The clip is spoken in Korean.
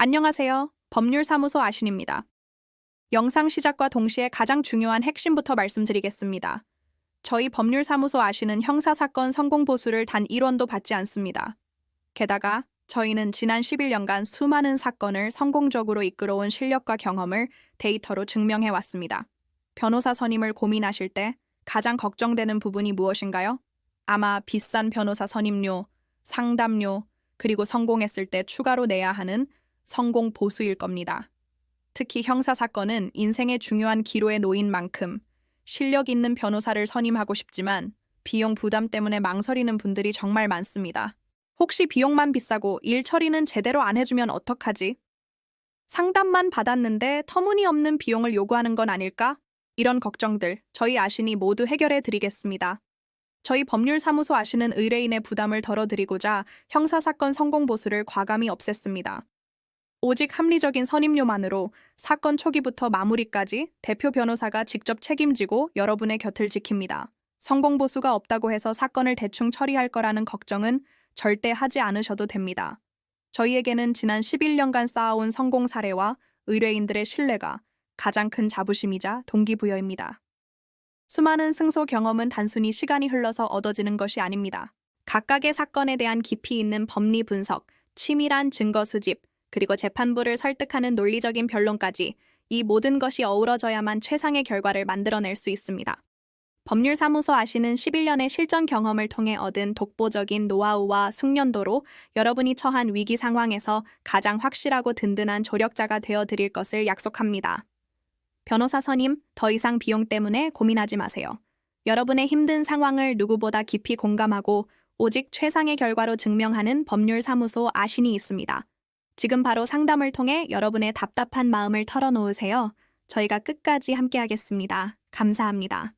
안녕하세요. 법률사무소 아신입니다. 영상 시작과 동시에 가장 중요한 핵심부터 말씀드리겠습니다. 저희 법률사무소 아신은 형사사건 성공보수를 단 1원도 받지 않습니다. 게다가 저희는 지난 11년간 수많은 사건을 성공적으로 이끌어온 실력과 경험을 데이터로 증명해 왔습니다. 변호사 선임을 고민하실 때 가장 걱정되는 부분이 무엇인가요? 아마 비싼 변호사 선임료, 상담료, 그리고 성공했을 때 추가로 내야 하는 성공 보수일 겁니다. 특히 형사 사건은 인생의 중요한 기로에 놓인 만큼 실력 있는 변호사를 선임하고 싶지만 비용 부담 때문에 망설이는 분들이 정말 많습니다. 혹시 비용만 비싸고 일 처리는 제대로 안 해주면 어떡하지? 상담만 받았는데 터무니없는 비용을 요구하는 건 아닐까? 이런 걱정들 저희 아신이 모두 해결해 드리겠습니다. 저희 법률사무소 아시는 의뢰인의 부담을 덜어드리고자 형사사건 성공 보수를 과감히 없앴습니다. 오직 합리적인 선임료만으로 사건 초기부터 마무리까지 대표 변호사가 직접 책임지고 여러분의 곁을 지킵니다. 성공보수가 없다고 해서 사건을 대충 처리할 거라는 걱정은 절대 하지 않으셔도 됩니다. 저희에게는 지난 11년간 쌓아온 성공 사례와 의뢰인들의 신뢰가 가장 큰 자부심이자 동기부여입니다. 수많은 승소 경험은 단순히 시간이 흘러서 얻어지는 것이 아닙니다. 각각의 사건에 대한 깊이 있는 법리 분석, 치밀한 증거 수집, 그리고 재판부를 설득하는 논리적인 변론까지 이 모든 것이 어우러져야만 최상의 결과를 만들어낼 수 있습니다. 법률사무소 아시는 11년의 실전 경험을 통해 얻은 독보적인 노하우와 숙련도로 여러분이 처한 위기 상황에서 가장 확실하고 든든한 조력자가 되어 드릴 것을 약속합니다. 변호사 선임, 더 이상 비용 때문에 고민하지 마세요. 여러분의 힘든 상황을 누구보다 깊이 공감하고 오직 최상의 결과로 증명하는 법률사무소 아신이 있습니다. 지금 바로 상담을 통해 여러분의 답답한 마음을 털어놓으세요. 저희가 끝까지 함께하겠습니다. 감사합니다.